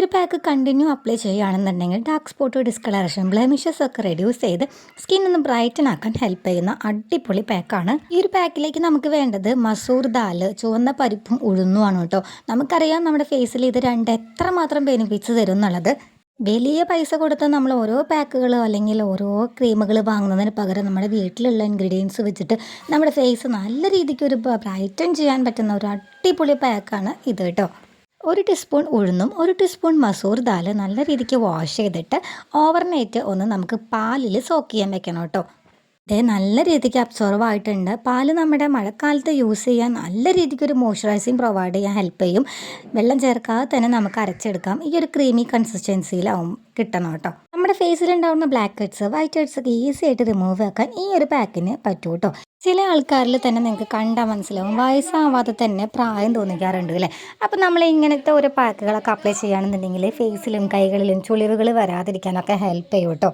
ഒരു pack continue apply ചെയ്യുകയാണെന്നുണ്ടെങ്കിൽ dark spot discolouration blemishes ഒക്കെ റെഡ്യൂസ് ചെയ്ത് സ്കിൻ ഒന്ന് ബ്രൈറ്റൻ ആക്കാൻ ഹെൽപ്പ് ചെയ്യുന്ന അടിപൊളി പാക്കാണ് ഈ ഒരു പാക്കിലേക്ക് നമുക്ക് വേണ്ടത് മസൂർ ദാൽ ചുവന്ന പരിപ്പും ഉഴുന്നുമാണ് കേട്ടോ. നമുക്കറിയാം നമ്മുടെ ഫേസിൽ ഇത് രണ്ട് എത്രമാത്രം ബെനിഫിറ്റ്സ് തരും എന്നുള്ളത് വലിയ പൈസ കൊടുത്ത് നമ്മൾ ഓരോ പാക്കുകളോ അല്ലെങ്കിൽ ഓരോ ക്രീമുകൾ വാങ്ങുന്നതിന് പകരം നമ്മുടെ വീട്ടിലുള്ള ഇൻഗ്രീഡിയൻസ് വെച്ചിട്ട് നമ്മുടെ ഫേസ് നല്ല രീതിക്ക് ഒരു ബ്രൈറ്റൻ ചെയ്യാൻ പറ്റുന്ന ഒരു അടിപൊളി പാക്കാണ് ഇത് കേട്ടോ. ഒരു ടീസ്പൂൺ ഉഴുന്നും ഒരു ടീസ്പൂൺ മസൂർ ദാൽ നല്ല രീതിക്ക് വാഷ് ചെയ്തിട്ട് ഓവർനൈറ്റ് ഒന്ന് നമുക്ക് പാലിൽ സോക്ക് ചെയ്യാൻ വെക്കണം കേട്ടോ. ഇത് നല്ല രീതിക്ക് അബ്സോർവ് ആയിട്ടുണ്ട്. പാൽ നമ്മുടെ മഴക്കാലത്ത് യൂസ് ചെയ്യാൻ നല്ല രീതിക്ക് ഒരു മോയ്സ്ചറൈസിങ് പ്രൊവൈഡ് ചെയ്യാൻ ഹെൽപ്പ് ചെയ്യും. വെള്ളം ചേർക്കാതെ തന്നെ നമുക്ക് അരച്ചെടുക്കാം. ഈ ഒരു ക്രീമി കൺസിസ്റ്റൻസിയിലാവും കിട്ടണം കേട്ടോ. നമ്മുടെ ഫേസിലുണ്ടാവുന്ന ബ്ലാക്ക് ഹെഡ്സ് വൈറ്റ് ഹെഡ്സ് ഒക്കെ ഈസി ആയിട്ട് റിമൂവ് ആക്കാൻ ഈ ഒരു പാക്കിന് പറ്റൂ കേട്ടോ ചില ആൾക്കാരിൽ തന്നെ നിങ്ങൾക്ക് കണ്ടാൽ മനസ്സിലാവും വയസ്സാവാതെ തന്നെ പ്രായം തോന്നിക്കാറുണ്ട് അല്ലേ അപ്പോൾ നമ്മൾ ഇങ്ങനത്തെ ഓരോ പാക്കുകളൊക്കെ അപ്ലൈ ചെയ്യുകയാണെന്നുണ്ടെങ്കിൽ ഫേസിലും കൈകളിലും ചുളിവുകൾ വരാതിരിക്കാനൊക്കെ ഹെൽപ്പ് ചെയ്യും കേട്ടോ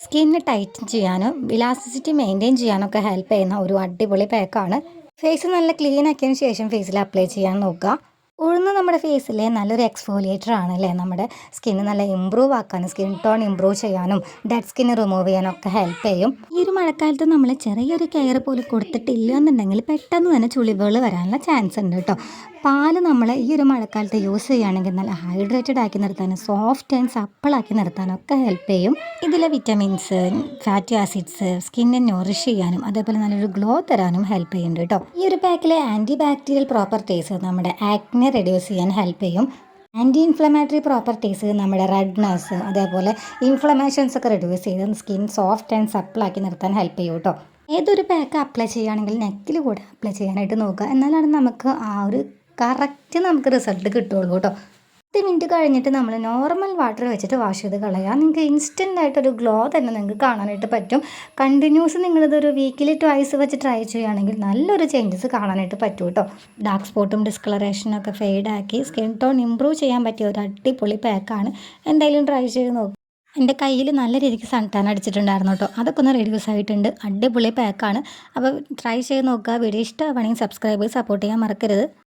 സ്കിന്ന് ടൈറ്റൻ ചെയ്യാനും ഇലാസ്റ്റിസിറ്റി മെയിന്റെയിൻ ചെയ്യാനൊക്കെ ഹെൽപ്പ് ചെയ്യുന്ന ഒരു അടിപൊളി പാക്കാണ് ഫേസ് നല്ല ക്ലീൻ ആക്കിയതിന് ശേഷം ഫേസിൽ അപ്ലൈ ചെയ്യാൻ നോക്കുക. ഉഴുന്ന് നമ്മുടെ ഫേസിലെ നല്ലൊരു എക്സ്ഫോലിയേറ്റർ ആണ് അല്ലേ? നമ്മുടെ സ്കിന്ന് നല്ല ഇമ്പ്രൂവ് ആക്കാനും സ്കിൻ ടോൺ ഇമ്പ്രൂവ് ചെയ്യാനും ഡെഡ് സ്കിന്ന് റിമൂവ് ചെയ്യാനും ഒക്കെ ഹെൽപ്പ് ചെയ്യും. ഈ ഒരു മഴക്കാലത്ത് നമ്മൾ ചെറിയൊരു കെയർ പോലും കൊടുത്തിട്ടില്ല എന്നുണ്ടെങ്കിൽ പെട്ടെന്ന് തന്നെ ചുളിവുകൾ വരാനുള്ള ചാൻസ് ഉണ്ട് കേട്ടോ. പാൽ നമ്മൾ ഈ ഒരു മഴക്കാലത്ത് യൂസ് ചെയ്യുകയാണെങ്കിൽ നല്ല ഹൈഡ്രേറ്റഡ് ആക്കി നിർത്താനും സോഫ്റ്റ് ആൻഡ് സപ്പിളാക്കി നിർത്താനും ഒക്കെ ഹെൽപ്പ് ചെയ്യും. ഇതിലെ വിറ്റമിൻസ് ഫാറ്റി ആസിഡ്സ് സ്കിന്നെ നോറിഷ് ചെയ്യാനും അതേപോലെ നല്ലൊരു ഗ്ലോ തരാനും ഹെൽപ്പ് ചെയ്യുന്നുണ്ട് കേട്ടോ. ഈ ഒരു പാക്കിലെ ആന്റി ബാക്ടീരിയൽ പ്രോപ്പർട്ടീസ് നമ്മുടെ ആക്നെ റെഡ്യൂസ് ചെയ്യാൻ ഹെൽപ്പ് ചെയ്യും. ആന്റി ഇൻഫ്ലമേറ്ററി പ്രോപ്പർട്ടീസ് നമ്മുടെ റെഡ്നെസ് അതേപോലെ ഇൻഫ്ലമേഷൻസ് ഒക്കെ റെഡ്യൂസ് ചെയ്ത് സ്കിൻ സോഫ്റ്റ് ആൻഡ് സപ്പിളാക്കി നിർത്താൻ ഹെൽപ്പ് ചെയ്യും കേട്ടോ ഏതൊരു പാക്ക് അപ്ലൈ ചെയ്യുകയാണെങ്കിൽ നെക്കിൽ കൂടെ അപ്ലൈ ചെയ്യാനായിട്ട് നോക്കുക. എന്നാലാണ് നമുക്ക് ആ ഒരു കറക്റ്റ് നമുക്ക് റിസൾട്ട് കിട്ടുള്ളൂ കേട്ടോ പത്ത് മിനിറ്റ് കഴിഞ്ഞിട്ട് നമ്മൾ നോർമൽ വാട്ടർ വെച്ചിട്ട് വാഷ് ചെയ്ത് കളയാം. നിങ്ങൾക്ക് ഇൻസ്റ്റന്റ് ആയിട്ടൊരു ഗ്ലോ തന്നെ നിങ്ങൾക്ക് കാണാനായിട്ട് പറ്റും. കണ്ടിന്യൂസ് നിങ്ങളിതൊരു വീക്കിലി ട്വൈസ് വെച്ച് ട്രൈ ചെയ്യുകയാണെങ്കിൽ നല്ലൊരു ചേഞ്ചസ് കാണാനായിട്ട് പറ്റും കേട്ടോ ഡാർക്ക് സ്പോട്ടും ഡിസ്കളറേഷനും ഒക്കെ ഫെയ്ഡാക്കി സ്കിൻ ടോൺ ഇമ്പ്രൂവ് ചെയ്യാൻ പറ്റിയ ഒരു അടിപൊളി പാക്കാണ് എന്തായാലും ട്രൈ ചെയ്ത് നോക്കും. എന്റെ കയ്യിൽ നല്ല രീതിക്ക് സൺ ടാൻ അടിച്ചിട്ടുണ്ടായിരുന്നു കേട്ടോ അതൊക്കെ ഒന്ന് റെഡ്യൂസ് ആയിട്ടുണ്ട്. അടിപൊളി പാക്കാണ് അപ്പോൾ ട്രൈ ചെയ്ത് നോക്കുക. വീഡിയോ ഇഷ്ടമാണെങ്കിൽ സബ്സ്ക്രൈബ് സപ്പോർട്ട് ചെയ്യാൻ മറക്കരുത്.